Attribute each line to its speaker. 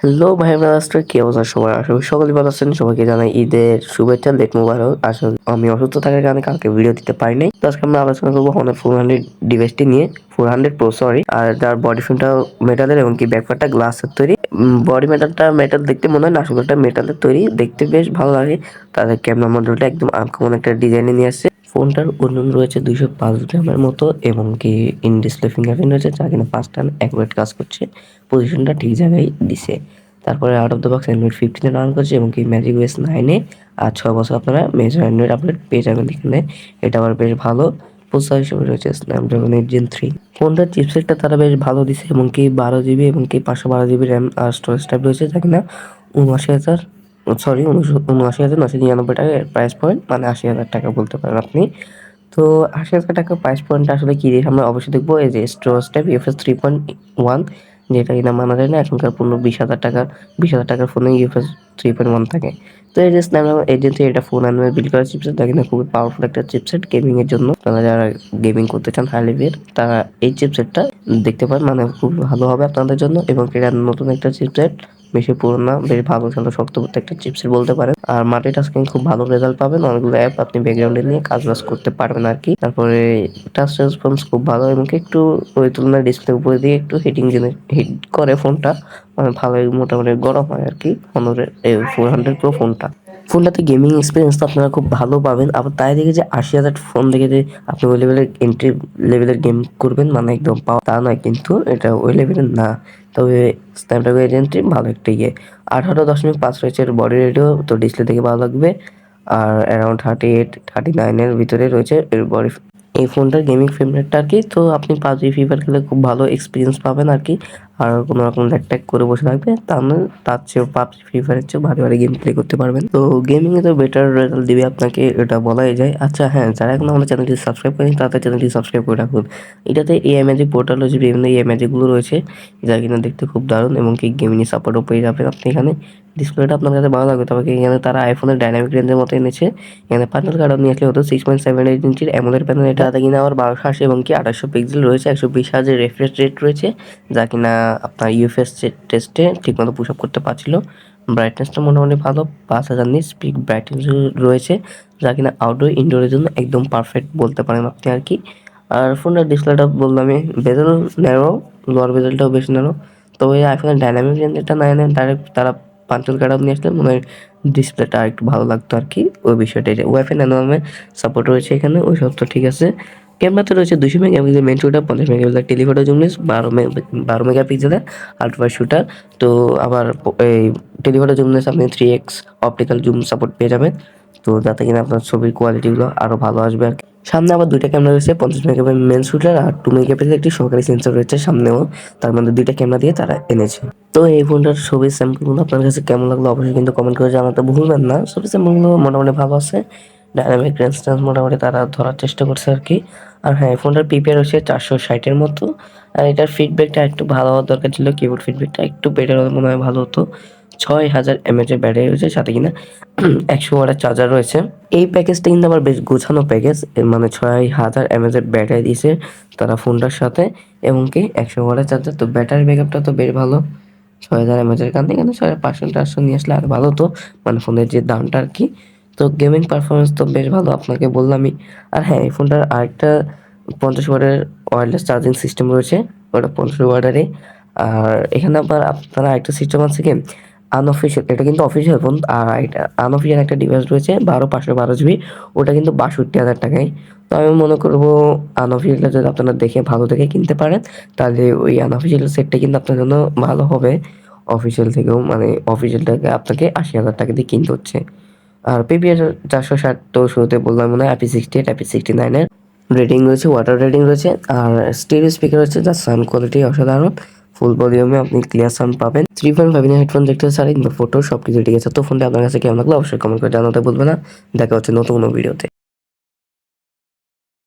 Speaker 1: Hello ভাই ব্রাদার্সটা কি অবস্থা? সবাই আশা করি সকলেই ভালো আছেন। সবাইকে জানাই ঈদের শুভেচ্ছা লেট মোবারক। আসলে আমি অসুস্থ থাকার কারণে কালকে ভিডিও দিতে পারিনি। তো আজকে আমরা আলোচনা করব হনের ফোর হান্ড্রেড ডিভাইসটি নিয়ে। ফোর হান্ড্রেড প্রো সরি আর তার বডি ফ্রেমটা মেটালের এবং কি ব্যাকপার্টটা গ্লাসের তৈরি। বডি মেটালটা মেটাল দেখতে মনে হয় না, আসলে মেটালের তৈরি। দেখতে বেশ ভালো লাগে। তাদের ক্যামেরা মডেলটা একদম আনকমন একটা ডিজাইনে নিয়ে আসছে। ফোনটার ওজন রয়েছে দুইশো পাঁচ গ্রামের মতো এবং কি ইন ডিসপ্লে ফিঙ্গারপ্রিন্ট রয়েছে, যা কিনা পাঁচটা অ্যাকুরেট কাজ করছে। পজিশনটা ঠিক জায়গায় দিছে। তারপরে out of the box Android ফিফটিনে run করছে এবং কি ম্যাজিক ওয়েস নাইনে আর ছয় বছর আপনারা মেজর অ্যান্ড্রয়েড আপডেট পেয়ে যাবেন এখানে। এটা আবার বেশ ভালো। প্রসেসর হিসেবে রয়েছে স্ন্যাপড্রাগন এইট থ্রি ফোনটার চিপসেটটা তারা বেশ ভালো দিছে এবং কি বারো জিবি এবং কি পাঁচশো বারো জিবি র্যাম আর স্টোরেজ টাইপ রয়েছে, যা কিনা উনআশি হাজার সরি উনআশি হাজার নশো নিরানব্বই টাকা প্রাইস পয়েন্ট মানে আশি হাজার টাকা বলতে পারেন আপনি। তো আশি হাজার টাকা প্রাইস পয়েন্টটা আসলে কী দিয়ে আমরা অবশ্যই দেখব, এই যে storage type UFS three point one যেটা কিনা মানা যায় না, এখনকার পনেরো বিশ হাজার টাকা, বিশ হাজার টাকার ফোনে ইউএফএস থ্রি পয়েন্ট ওয়ান থাকে। তো এই যে স্ন্যাপড্রাগন এজেন্সি এটা ফোন আনবে বিল করা চিপসেট কিনা খুবই পাওয়ারফুল একটা চিপসেট গেমিংয়ের জন্য। তারা যারা গেমিং করতে চান হাই লেভেল তারা এই চিপসেটটা দেখতে পান মানে খুব ভালো হবে আপনাদের জন্য। এবং এটা নতুন একটা চিপসেট বেশি পুরোনো বেশ ভালো ভালো শক্তপোক্ত একটা চিপসের বলতে পারেন। আর মাটি টাস্কিং খুব ভালো রেজাল্ট পাবেন, অনেকগুলো অ্যাপ আপনি ব্যাকগ্রাউন্ডে নিয়ে কাজ বাজ করতে পারবেন আর কি। তারপরে টাচ রেসপন্স খুব ভালো এবং একটু ওই তুলনায় ডিসপ্লে উপরে দিয়ে একটু হিটিং জেনে হিট করে ফোনটা মানে ভালোই মোটামুটি গরম হয় আর কি ফোনের ফোর হান্ড্রেড প্রো ফোনটা ফোনটাতে গেমিং এক্সপিরিয়েন্স তো আপনারা খুব ভালো পাবেন। আবার তাই দেখে যে আশি হাজার ফোন দেখে যে আপনি ওই লেভেলের এন্ট্রি লেভেলের গেম করবেন মানে একদম পাওয়া তা নয়, কিন্তু এটা ওই লেভেলের না। তবে স্ন্যাপড্রাগন এজেন্টটি ভালো একটা ইয়ে। আঠারো দশমিক পাঁচ রয়েছে, এর বডি রেডিও তো ডিসপ্লে দেখে ভালো লাগবে। আর অ্যারাউন্ড থার্টি এইট থার্টি নাইনের ভিতরে রয়েছে, এর বডি এই ফোনটার গেমিং ফ্রেমরেটটা আর কি। তো আপনি পাবজি ফ্রি ফায়ার খেলে খুব ভালো এক্সপিরিয়েন্স পাবেন আর কি। আর কোনো রকম ল্যাগ ট্যাগ করে বসে থাকবে মানে তার চেয়েও পাবজি ফ্রি ফায়ারের চেয়েও ভালো ভালো গেম প্লে করতে পারবেন। তো গেমিংয়ে তো বেটার রেজাল্ট দিবে আপনাকে, এটা বলাই যায়। আচ্ছা হ্যাঁ যারা এখন আমাদের চ্যানেলটি সাবস্ক্রাইব করেন, তাদের চ্যানেলটি সাবস্ক্রাইব করে রাখুন। এটাতে এই ম্যাজিক পোর্টাল রয়েছে, বিভিন্ন এই ম্যাজিকগুলো রয়েছে, যা কিনা দেখতে খুব দারুণ, এবং কি গেমিং সাপোর্টও পেয়ে যাবেন আপনি এখানে। ডিসপ্লেটা আপনার কাছে ভালো লাগবে, তবে এখানে তারা আইফোনের ডাইনামিক রেঞ্জের মতো এনেছে। এখানে প্যানেল কার্ড নিয়ে আসলে হতো সিক্স পয়েন্ট সেভেন এইট ইঞ্চির অ্যামোলের প্যানেল এটা কিনা আবার বারোশো আশি এবং কি আঠাশশো পিক্সেল রয়েছে, একশো বিশ হাজার রেফ্রেশ রেট রয়েছে, যা কিনা আপনার ইউএফএস টেস্টে ঠিকমতো পুশ আপ করতে পারছিল। ব্রাইটনেসটা মোটামুটি ভালো। পাঁচ হাজার নিচ স্পিক ব্রাইটনেস রয়েছে, যা কিনা আউটডোর ইনডোরের জন্য একদম পারফেক্ট বলতে পারেন আপনি আর কি। আর ফোনের ডিসপ্লেটা বললামই বেজেল ন্যারো লোয়ার বেজেলটাও বেশ ন্যারো তবে আইফোনের ডাইনামিক রেঞ্জটা না এনে ডাইরেক্ট তারা পাঞ্চল কাটাপ নিয়ে আসলে মনে হয় ডিসপ্লেটা একটু ভালো লাগতো আর কি। ওই বিষয়টাই ওয়াইফাই ন্যানোমে সাপোর্ট রয়েছে এখানে, ওই সব তো ঠিক আছে। ক্যামেরাতে রয়েছে দুশো মেগাপিক্সেল মেন শুটার পঞ্চাশ মেগাপিক্সেল টেলিফোটো জুমলেস বারো বারো মেগাপিক্সেলের আলট্রা শুটার তো আবার এই টেলিফোটো জুমলেস আপনি three x optical zoom support পেয়ে যাবেন। তো যাতে কিনা আপনার ছবির কোয়ালিটিগুলো আরও ভালো আসবে আর সামনে আবার দুইটা ক্যামেরা রয়েছে, পঞ্চাশ মেগাপিক্সেল মেন শুটার আর টু মেগাপিক্সেল একটি সহকারী সেন্সর রয়েছে সামনেও। তার মধ্যে দুইটা ক্যামেরা দিয়ে তারা এনেছে। তো এই ফোনটার ছবির স্যাম্পলগুলো আপনার কাছে কেমন লাগল অবশ্যই কিন্তু কমেন্ট করে জানাতে ভুলবেন না। ছবির স্যাম্পলগুলো মোটামুটি ভালো আছে। ডাইনামিক রেজিস্ট্যান্স মোটামুটি তারা ধরার চেষ্টা করছে আর কি। আর হ্যাঁ এই ফোনটার পিপিআর হচ্ছে চারশো ষাটের মতো। আর এটার ফিডব্যাকটা একটু ভালো হওয়ার দরকার ছিল কিবোর্ড ফিডব্যাকটা একটু বেটার হলে মনে হয় ভালো হতো। ছয় হাজার এমএচ এর ব্যাটারি রয়েছে, সাথে কিনা একশো ওয়াটের চার্জার রয়েছে। এই প্যাকেজটা কিন্তু আমার বেশ গোছানো প্যাকেজ মানে ছয় হাজার এমএচ এর ব্যাটারি দিয়েছে তারা ফোনটার সাথে, এবং কি একশো ওয়াটের চার্জার তো ব্যাটারি ব্যাকআপটা তো বেশ ভালো। ছয় হাজার এমএচ এর কারণে এখানে ছয় পাঁচশো চারশো নিয়ে আসলে আর ভালো হতো মানে ফোনের যে দামটা আর কি। তো গেমিং পারফরমেন্স তো বেশ ভালো, আপনাকে বললামই আর হ্যাঁ এই ফোনটার আরেকটা পঞ্চাশ ওয়াটের ওয়্যারলেস চার্জিং সিস্টেম রয়েছে, ওটা পঞ্চাশ ওয়াটারে আর এখানে আবার আপনারা একটা সিস্টেম আছে কি? আনঅফিসিয়াল এটা কিন্তু অফিসিয়াল ফোন আর এটা আনঅফিসিয়াল একটা ডিভাইস রয়েছে, বারো পাঁচশো বারো জিবি ওটা কিন্তু বাষট্টি হাজার টাকায়। তো আমি মনে করব আনঅফিসিয়ালটা যদি আপনারা দেখে, ভালো দেখে কিনতে পারেন, তাহলে ওই আনঅফিসিয়াল সেটটা কিন্তু আপনার জন্য ভালো হবে। অফিসিয়াল থেকেও মানে অফিসিয়ালটাকে আপনাকে আশি হাজার টাকা দিয়ে কিনতে হচ্ছে। আর পিপিআর চারশো ষাট তো শুরুতে বললাম মনে হয় IP sixty eight IP sixty নাইনের রেটিং রয়েছে ওয়াটার রেটিং রয়েছে, আর স্টেরিও স্পিকার রয়েছে যার সাউন্ড কোয়ালিটি অসাধারণ ফুল ভলিউমে আপনি ক্লিয়ার সাউন্ড পাবেন। থ্রি পয়েন্ট ফাইভ হেডফোন দেখতে সারি ফটো সব কিছু ঠিক আছে। তো ফোনটা আপনার কাছে কেমন লাগল, অবশ্যই কমেন্ট করে জানাতে বলবে না। দেখা হচ্ছে নতুন কোনো ভিডিওতে